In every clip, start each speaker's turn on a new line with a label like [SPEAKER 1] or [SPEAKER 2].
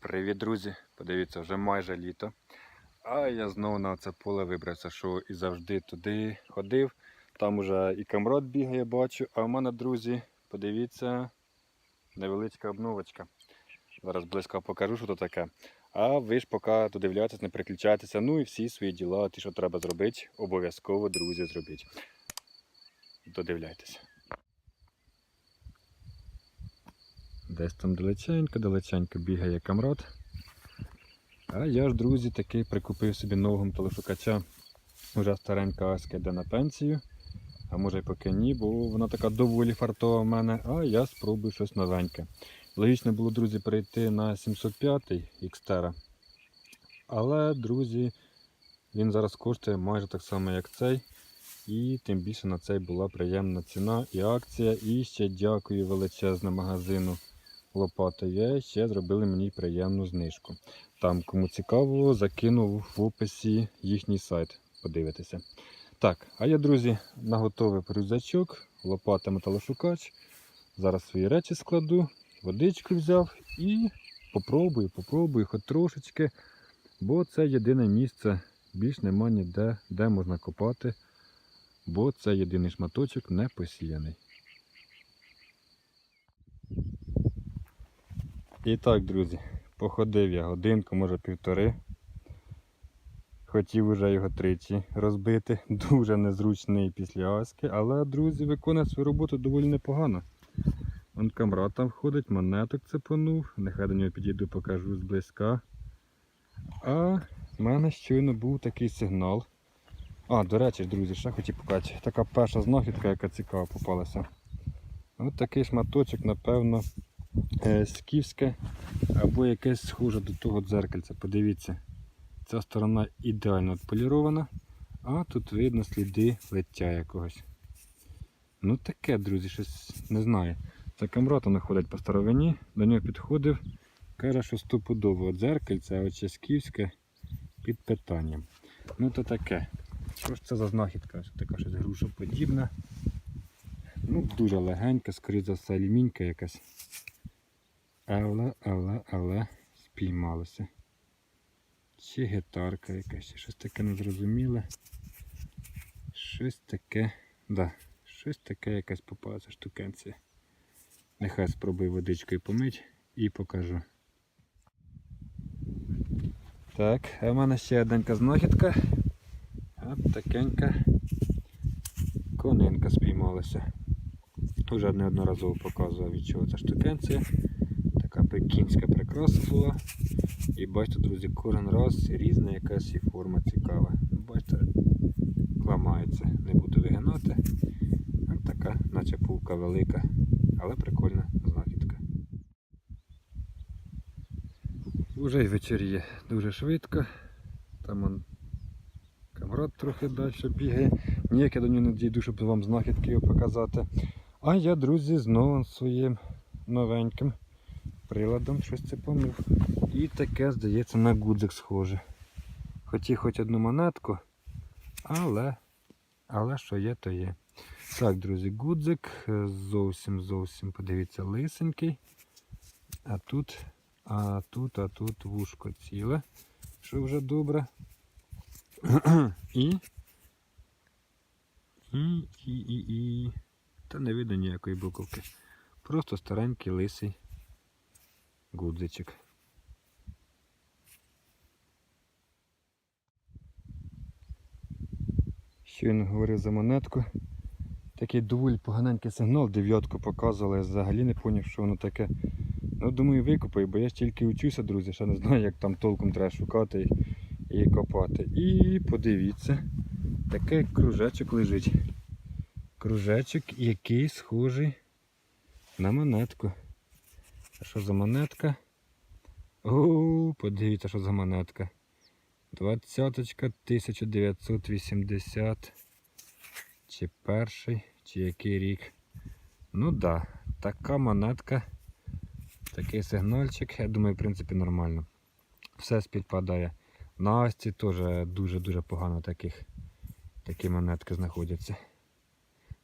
[SPEAKER 1] Привіт, друзі! Подивіться, вже майже літо. А я знову на це поле вибрався, що і завжди туди ходив. Там уже і камрад бігає, бачу. А в мене, друзі, подивіться, невеличка обновочка. Зараз близько покажу, що то таке. А ви ж поки додивляєтесь, не переключайтеся. Ну і всі свої діла, ті, що треба зробити, обов'язково, друзі, зробіть. Додивляйтеся. Десь там далеченько, далеченько бігає камрад. А я ж, друзі, таки прикупив собі нового телешукача. Уже старенька Аська йде на пенсію. А може й поки ні, бо вона така доволі фартова в мене, а я спробую щось новеньке. Логічно було, друзі, перейти на 705 Xterra. Але, друзі, він зараз коштує майже так само, як цей. І тим більше на цей була приємна ціна і акція. І ще дякую величезне магазину Лопата є. Ще зробили мені приємну знижку. Там, кому цікаво, закинув в описі їхній сайт. Подивитися. Так, а я, друзі, наготовив рюкзачок, лопата металошукач. Зараз свої речі складу, водичку взяв і попробую, попробую хоч трошечки, бо це єдине місце, більш нема ніде, де можна копати, бо це єдиний шматочок не посіяний. І так, друзі, походив я годинку, може півтори. Хотів уже його тричі розбити. Дуже незручний після аски, але, друзі, виконує свою роботу доволі непогано. Вон камрад там входить, монеток цепанув, нехай до нього підійду, покажу зблизька. А в мене щойно був такий сигнал. А, до речі, друзі, ще хотів показати. Така перша знахідка, яка цікава попалася. Ось такий шматочок, напевно, скіфське або якесь схоже до того дзеркальця. Подивіться, ця сторона ідеально відполірована, а тут видно сліди лиття якогось. Ну таке, друзі, щось не знаю. Це камрата знаходить по старовині, до нього підходив, каже, що стопудово дзеркальце, а оце скіфське під питанням. Ну то таке. Що ж це за знахідка? Така щось грушоподібна. Ну, дуже легенька, скоріше за все, алюмінька якась. Але, але, але спіймалося. Чи гітарка якась, щось таке незрозуміле. Щось таке, да, щось таке якась попалася штукенція. Нехай спробую водичкою помить і покажу. Так, а в мене ще одненька знахідка. От такенька конинка спіймалася. Уже неодноразово показував від чого ця штукенція. Така пекінська прикраса була. І бачите, друзі, кожен раз різна якась і форма цікава. Бачите, ламається, не буду вигинати. Ось така, наче пулка велика, але прикольна знахідка. Уже й вечеріє дуже швидко. Там он камрад трохи далі бігає. Ніяк я до нього не дійду, щоб вам знахідки його показати. А я, друзі, знову своїм новеньким приладом щось це помив. І таке, здається, на гудзик схоже. Хотів хоч одну монетку, але, але що є, то є. Так, друзі, гудзик е, зовсім зовсім, подивіться, лисенький. А тут, а тут, а тут вушко ціле, що вже добре. І. І, і, і, і. Та не видно ніякої буковки. Просто старенький лисий гудзичок. Щойно говорив за монетку. Такий доволі поганенький сигнал, дев'ятку показували, я взагалі не зрозумів, що воно таке. Ну, думаю, викопаю, бо я ж тільки учуся, друзі, ще не знаю, як там толком треба шукати і, і копати. І подивіться, такий кружечок лежить. Кружечок, який схожий на монетку. А що за монетка? О, подивіться, що за монетка. Двадцяточка 1980. Чи перший, чи який рік. Ну да, така монетка, такий сигнальчик, я думаю, в принципі, нормально. Все співпадає. На Асті теж дуже-дуже погано таких, такі монетки знаходяться.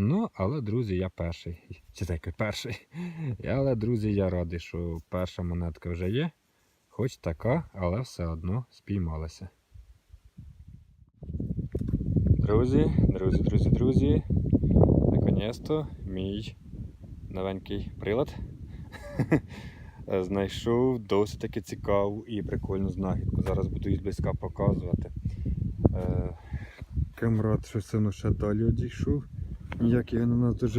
[SPEAKER 1] Ну, але, друзі, я перший. Чи таки перший. Але, друзі, я радий, що перша монетка вже є. Хоч така, але все одно спіймалася. Друзі, друзі, друзі, друзі. Наконець-то мій новенький прилад знайшов досить таки цікаву і прикольну знахідку. Зараз буду її зблизька показувати. Е, Камрад щось воно ще далі одійшов. Ніяк я на нас.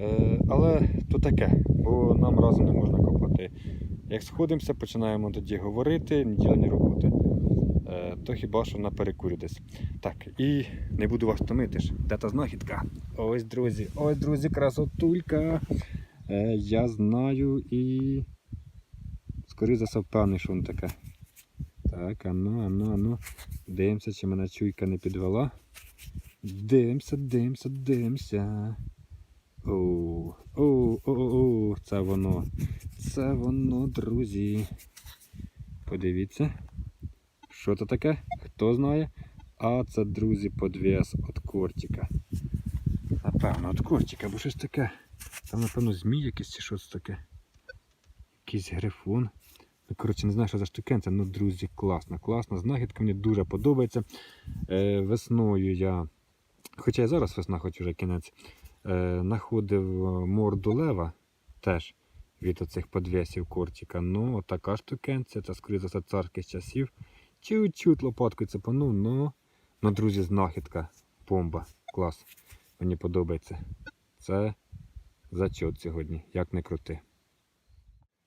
[SPEAKER 1] Е, але то таке, бо нам разом не можна копати. Як сходимося, починаємо тоді говорити, ні роботи. Е, то хіба що на перекурі десь. Так, і не буду вас томити ж. Де та знахідка? Ось, друзі, ось, друзі, красотулька. Е, я знаю і. Скоріше за все впевнений, що воно таке. Так, ану, ану, ану. Дивимося, чи мене чуйка не підвела. Дивимося, дивимося, дивимося. Оу, оу, оу, оу, це воно. Це воно, друзі. Подивіться. Що це таке? Хто знає? А це, друзі, подвес від кортика. Напевно, від кортика, бо щось таке. Там, напевно, змій якийсь чи щось таке. Якийсь грифон. Ну, коротше, не знаю, що за штукенця. Ну, друзі, класна, класна. Знахідка мені дуже подобається. Е, весною я, хоча і зараз весна, хоч вже кінець, е, знаходив морду лева теж від оцих подвесів кортика. Ну, така штукенця, це скоріше за все царських часів. Чуть-чуть лопаткою цепанув, ну, ну, друзі, знахідка. Бомба. Клас. Мені подобається. Це зачот сьогодні, як не крути.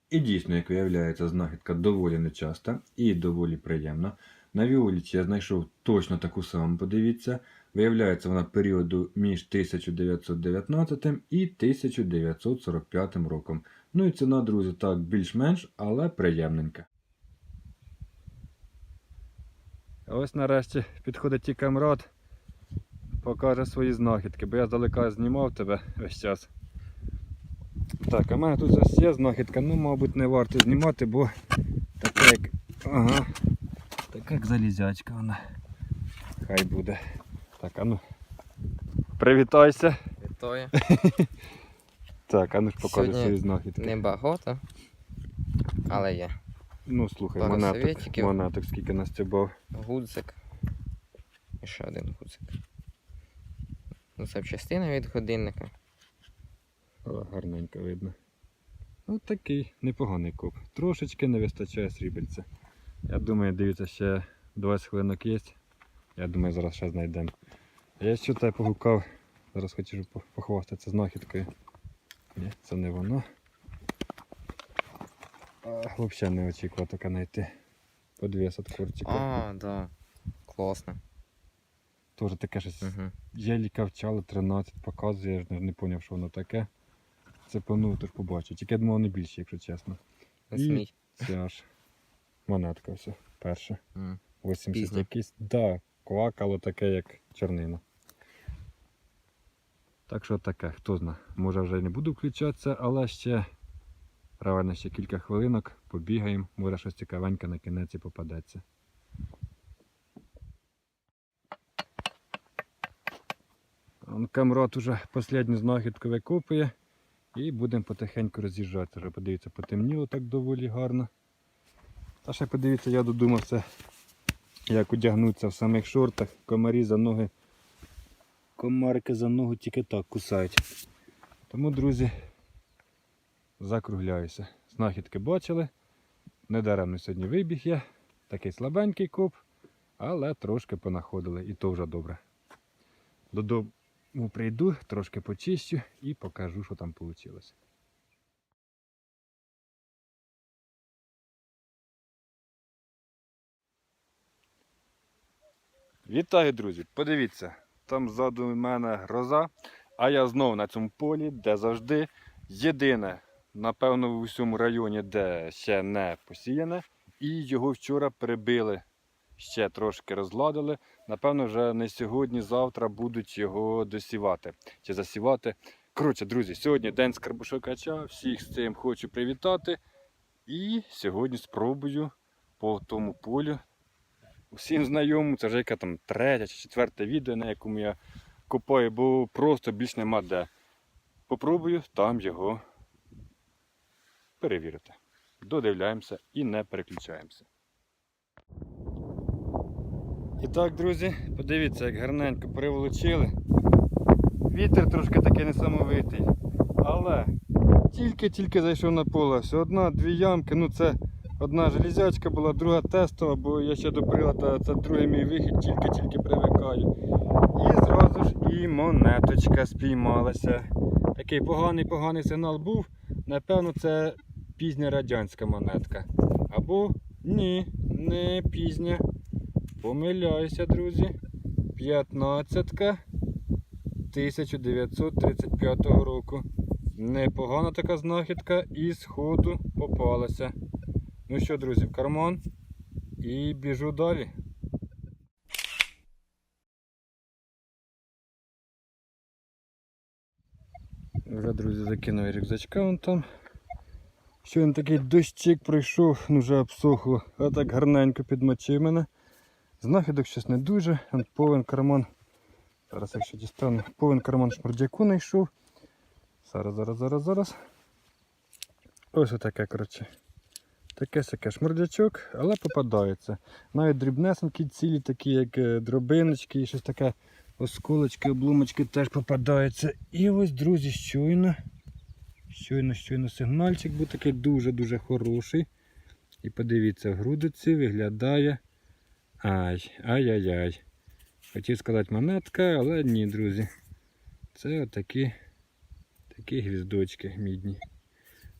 [SPEAKER 1] І дійсно, як виявляється, знахідка доволі нечаста і доволі приємна. На Віоліті я знайшов точно таку саму, подивіться. Виявляється вона періоду між 1919 і 1945 роком. Ну і ціна, друзі, так більш-менш, але приємненька. Ось нарешті підходить ті камрад, покаже свої знахідки, бо я здалека знімав тебе весь час. Так, а в мене тут ось є знахідка, ну, мабуть, не варто знімати, бо така як. Ага. Така як залізячка вона. Хай буде. Так, а ну. Привітайся.
[SPEAKER 2] Вітаю.
[SPEAKER 1] Так, а ну ж покажи
[SPEAKER 2] Сьогодні
[SPEAKER 1] свої знахідки.
[SPEAKER 2] Не багато, але є.
[SPEAKER 1] Ну слухай,
[SPEAKER 2] пару
[SPEAKER 1] монеток,
[SPEAKER 2] совєтиків.
[SPEAKER 1] монеток скільки настібав.
[SPEAKER 2] Гудзик. І ще один гудзик. Ну, Це частина від годинника.
[SPEAKER 1] О, гарненько видно. Ось такий непоганий куб. Трошечки не вистачає срібельця. Я думаю, дивіться, ще 20 хвилинок є. Я думаю, зараз ще знайдемо. Я що тебе погукав. Зараз хочу по- похвастатися знахідкою. Ні, це не воно. А, Взагалі не очікував таке знайти. Подвес від кортика.
[SPEAKER 2] А, да. Класно.
[SPEAKER 1] Теж таке щось
[SPEAKER 2] Угу.
[SPEAKER 1] Єлі кавчало 13 показує, я ж не, поняв, що воно таке. Це панув, тож побачив. Тільки я думав не більше, якщо чесно. І- Це аж монетка все. Перша.
[SPEAKER 2] М.
[SPEAKER 1] 80
[SPEAKER 2] Пізня.
[SPEAKER 1] якийсь. Да, квакало таке, як чорнина. Так що таке, хто зна. Може вже не буду включатися, але ще правильно ще кілька хвилинок, побігаємо, може щось цікавеньке на кінець і попадеться. Камрот уже останню знахідку викопує і будемо потихеньку роз'їжджати. Вже подивіться, потемніло так доволі гарно. Та ще подивіться, я додумався, як одягнутися в самих шортах, комарі за ноги. Комарики за ногу тільки так кусають. Тому, друзі, закругляюся. Знахідки бачили. Недаремно сьогодні вибіг я. Такий слабенький коп, але трошки понаходили і то вже добре. Додому прийду, трошки почищу і покажу, що там вийшло. Вітаю, друзі! Подивіться, там ззаду в мене гроза, а я знову на цьому полі, де завжди єдине, напевно, в усьому районі, де ще не посіяне, і його вчора прибили, ще трошки розладили. Напевно, вже не сьогодні, завтра будуть його досівати чи засівати. Коротше, друзі, сьогодні день скарбушокача, всіх з цим хочу привітати. І сьогодні спробую по тому полю всім знайомим, це вже яке там третє чи четверте відео, на якому я копаю, бо просто більш нема де. Попробую там його перевірити. додивляємося і не переключаємося. І так, друзі, подивіться, як гарненько приволочили. Вітер трошки такий несамовитий. Але тільки-тільки зайшов на поле. Все одна-дві ямки, ну це одна железячка була, друга тестова, бо я ще до прилада, це другий мій вихід, тільки-тільки привикаю. І зразу ж і монеточка спіймалася. Такий поганий-поганий сигнал був. Напевно, це пізня радянська монетка. Або ні, не пізня. Помиляюся, друзі. 15-ка 1935 року. Непогана така знахідка і з ходу попалася. Ну що, друзі, в карман і біжу далі. Вже, друзі, закинув рюкзачка вон там. Щойно такий дощик пройшов, ну вже обсохло, а так гарненько підмочив мене. Знахідок щось не дуже, он повен карман. Зараз якщо дістану, повен карман шмурдяку знайшов. Зараз, зараз, зараз, зараз. Ось отаке, коротше. Таке сяке шмурдячок, але попадається. Навіть дрібнесенькі цілі, такі як е, дробиночки і щось таке осколочки, обломочки теж попадаються. І ось, друзі, щойно. Щойно, щойно сигнальчик був такий дуже-дуже хороший. І подивіться, в грудиці виглядає. Ай, ай-яй-яй. Хотів сказати монетка, але ні, друзі. Це отакі такі гвіздочки мідні.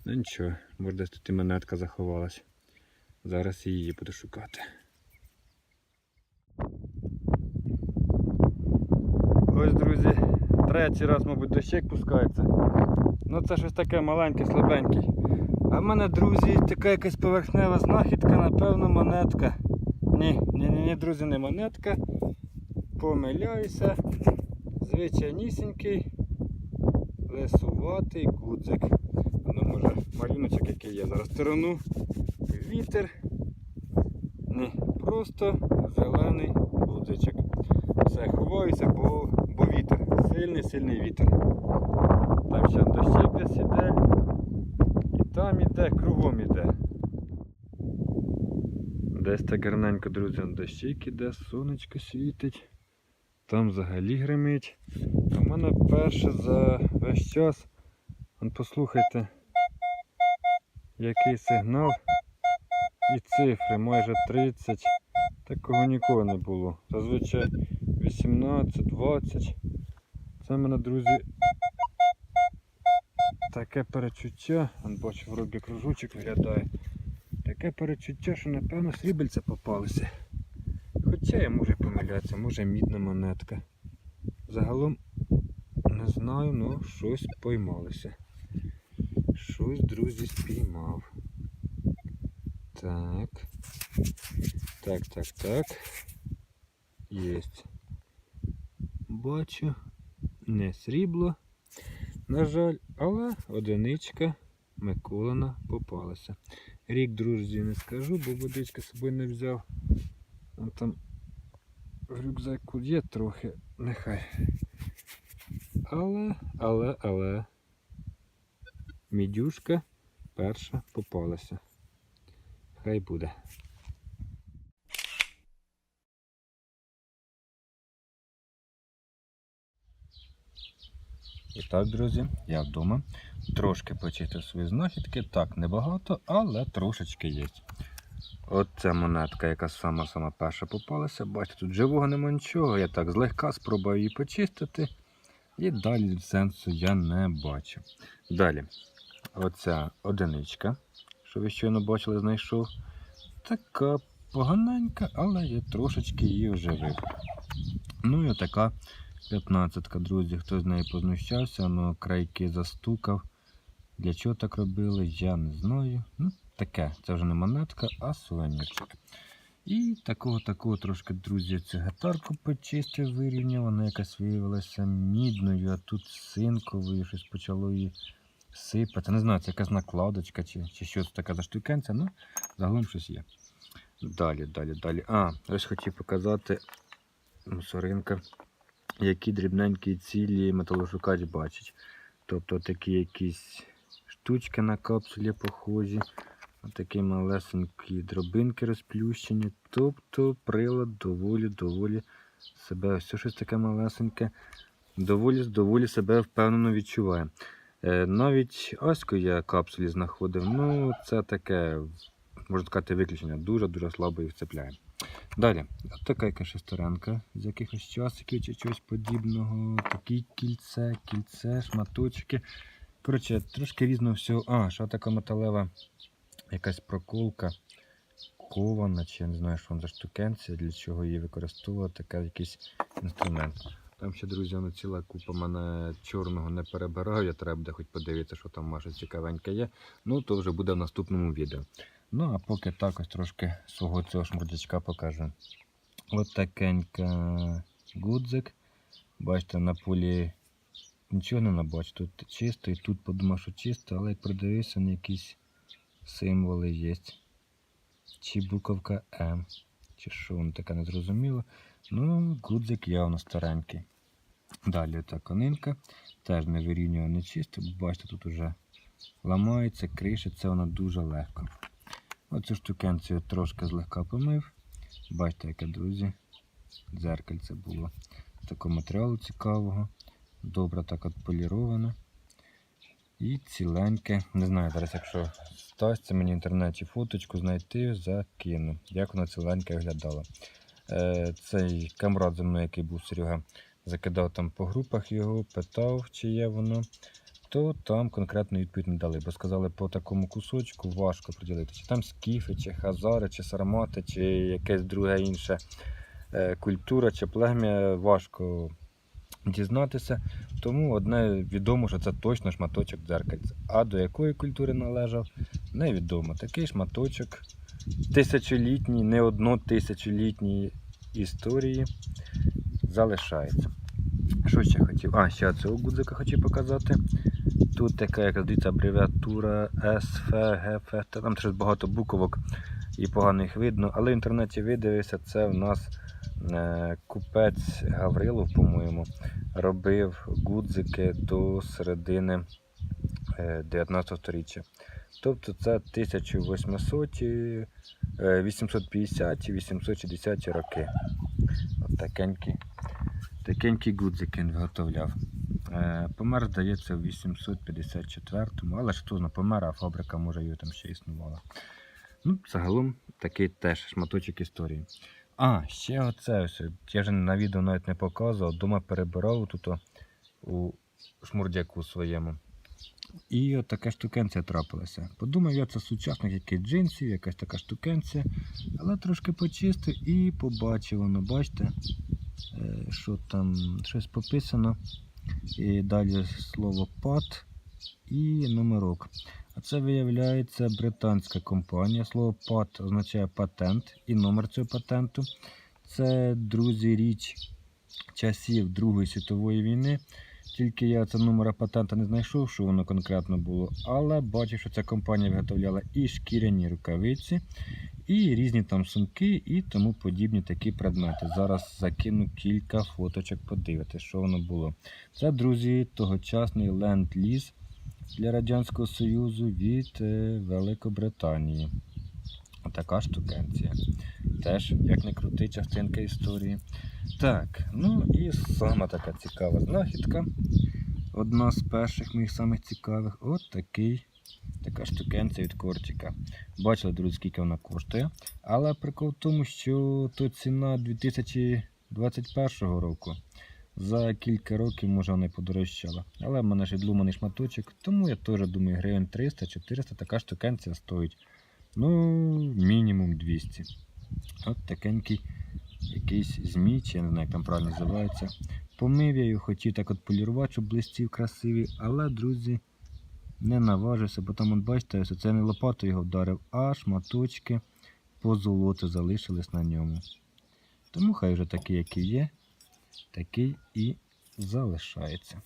[SPEAKER 1] Ну нічого, може десь тут і монетка заховалась. Зараз її буду шукати. Ось, друзі, третій раз, мабуть, дощик пускається. Ну це щось таке маленьке, слабеньке. А в мене, друзі, така якась поверхнева знахідка, напевно, монетка. Ні, ні, ні, ні, друзі, не монетка. Помиляюся. Звичайнісінький, лисуватий гудзик. Малюночок який є. Зараз сторону. Вітер. Ні, просто зелений гудзичок. Все, ховаюся, бо, бо вітер. Сильний, сильний вітер. Там ще дощик десь іде. І там іде, кругом іде. Десь так гарненько, друзі, дощик іде, сонечко світить. Там взагалі гримить. В мене перше за весь час. Послухайте, який сигнал і цифри майже 30. Такого ніколи не було. Зазвичай 18, 20. Це в мене, друзі, таке перечуття. Вон бачу, робі кружочок виглядає. Таке перечуття, що напевно срібельця попалися. Хоча я можу помилятися, може мідна монетка. Загалом не знаю, ну щось поймалося. Щось, друзі, спіймав. Так. Так, так, так. Єсть. Бачу. Не срібло. На жаль, але одиничка Миколина попалася. Рік, друзі, не скажу, бо водички з собою не взяв. Там в рюкзаку є трохи, нехай. Але, але, але. Мідюшка перша попалася. Хай буде. І так, друзі, я вдома. Трошки почистив свої знахідки. Так, небагато, але трошечки є. Оце монетка, яка сама-сама перша попалася. Бачите, тут живого нема нічого. Я так злегка спробую її почистити. І далі сенсу я не бачу. Далі, оця одиничка, що ви щойно бачили, знайшов. Така поганенька, але я трошечки її оживив. Ну і отака 15-ка, друзі. Хто з нею познущався, ну крайки застукав. Для чого так робили, я не знаю. Ну, таке, це вже не монетка, а сувенірчик. І такого такого трошки, друзі, цю гітарку почистив, вирівняв, вона якась виявилася мідною, а тут синковою, щось почало її сипати. Не знаю, це якась накладочка чи, чи що це така за штукенця, ну загалом щось є. Далі, далі, далі. А, ось хотів показати мусоринка, які дрібненькі цілі металошукач бачить. Тобто такі якісь штучки на капсулі похожі. Отакі малесенькі дробинки розплющені. Тобто прилад доволі, доволі себе, все щось таке малесеньке, доволі, доволі себе впевнено відчуває. Е, навіть Аську я капсулі знаходив, ну це таке, можна сказати, виключення. Дуже-дуже слабо їх цепляє. Далі, от така яка шестеренка з якихось часиків чи чогось подібного. Такі кільце, кільце, шматочки. Коротше, трошки різного всього. А, ще така металева якась проколка. Кована, чи я не знаю, що вона за штукенція, для чого її використовувати, така якийсь інструмент. Там ще, друзі, воно ціла купа мене чорного не перебираю, я треба буде хоч подивитися, що там може цікавеньке є. Ну, то вже буде в наступному відео. Ну, а поки так ось трошки свого цього шмурдячка покажу. От такенька гудзик. Бачите, на полі нічого не набачу. Тут чисто і тут подумав, що чисто, але як придивився, на якісь символи є. Чи буковка М, чи що воно таке незрозуміло. Ну, гудзик явно старенький. Далі та конинка. Теж не вирівнювана, не чисто, бачите, тут уже ламається, кришиться вона дуже легко. Оцю штукенцію трошки злегка помив. Бачите, яке, друзі, дзеркальце було. Такого матеріалу цікавого. Добре так от поліроване. І ціленьке. Не знаю, зараз, якщо стасться мені в інтернеті фоточку знайти, закину. Як воно ціленьке виглядало. Е, цей камрад за мною, який був Серега, закидав там по групах його, питав, чи є воно, то там конкретно відповідь не дали, бо сказали, по такому кусочку важко приділити. Чи там скіфи, чи хазари, чи сармати, чи якесь друге інше е, культура, чи плем'я важко дізнатися. Тому одне відомо, що це точно шматочок дзеркальця. А до якої культури належав, невідомо. Такий шматочок тисячолітній, не одно тисячолітній історії залишається. Що ще хотів? А, ще цього гудзика хотів показати. Тут така, як дивіться, абревіатура СФ, ГФ, та там щось багато буквок і погано їх видно, але в інтернеті видивився, це в нас е, купець Гаврилов, по-моєму, робив гудзики до середини е, 19 століття. Тобто це 1800, е, 850 860 роки. От такенькі, такенькі гудзики він виготовляв. Е, Помер, здається, в 854-му, але ж хто помер, а фабрика може його там ще існувала. Ну, загалом такий теж шматочок історії. А, ще оце ось. Я вже на відео навіть не показував. Дома перебирав тут у шмурдяку своєму. І от така штукенція трапилася. Подумав, я це сучасних яких джинсів, якась така штукенція. Але трошки почистив і побачив воно, бачите, е, що там щось пописано. І далі слово пат і номерок. А це виявляється британська компанія. Слово пат означає патент і номер цього патенту. Це, друзі, річ часів Другої світової війни. Тільки я це номера патента не знайшов, що воно конкретно було, але бачив, що ця компанія виготовляла і шкіряні рукавиці, і різні там сумки, і тому подібні такі предмети. Зараз закину кілька фоточок, подивитися, що воно було. Це, друзі, тогочасний ленд-ліз для Радянського Союзу від е, Великобританії. Така штукенція. Теж, як не крути, частинка історії. Так, ну і сама така цікава знахідка. Одна з перших моїх самих цікавих. От такий, така штукенція від кортика. Бачили, друзі, скільки вона коштує. Але прикол в тому, що то ціна 2021 року. За кілька років, може, вона і подорожчала. Але в мене ж відлуманий шматочок, тому я теж думаю, гривень 300-400 така штукенція стоїть. Ну, мінімум 200. От такенький якийсь змій, чи я не знаю, як там правильно називається. Помив я його, хотів так от полірувати, щоб блистів красивий, але, друзі, не наважився, бо там, от бачите, це не лопатою його вдарив, а шматочки по золоту залишились на ньому. Тому хай вже такий, який є, такий і залишається.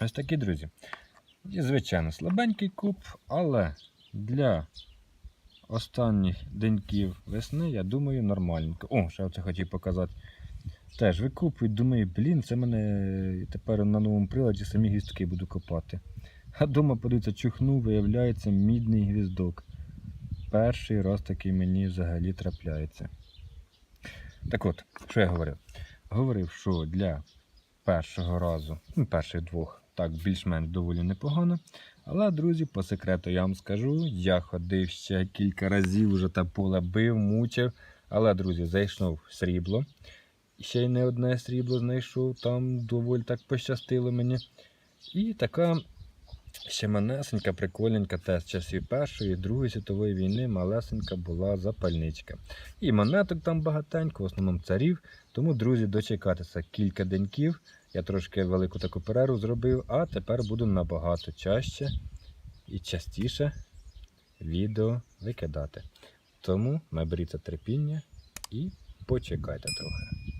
[SPEAKER 1] Ось такі, друзі. І, звичайно, слабенький куб, але для останніх деньків весни, я думаю, нормальненько. О, ще оце хотів показати. Теж викупую, думаю, блін, це мене тепер на новому приладі самі гвіздки буду копати. А дома, подивіться, чухнув, виявляється мідний гвіздок. перший раз такий мені взагалі трапляється. Так от, що я говорив? Говорив, що для першого разу, ну, перших двох, так, більш-менш доволі непогано. Але, друзі, по секрету я вам скажу, я ходив ще кілька разів, вже та поле бив, мучив. Але, друзі, зайшов срібло. Ще й не одне срібло знайшов, там доволі так пощастило мені. І така ще манесенька, прикольненька, теж з часів Першої, Другої світової війни, малесенька була запальничка. І монеток там багатенько, в основному царів. Тому, друзі, дочекатися кілька деньків. Я трошки велику таку перерву зробив, а тепер буду набагато чаще і частіше відео викидати. Тому наберіться терпіння і почекайте трохи.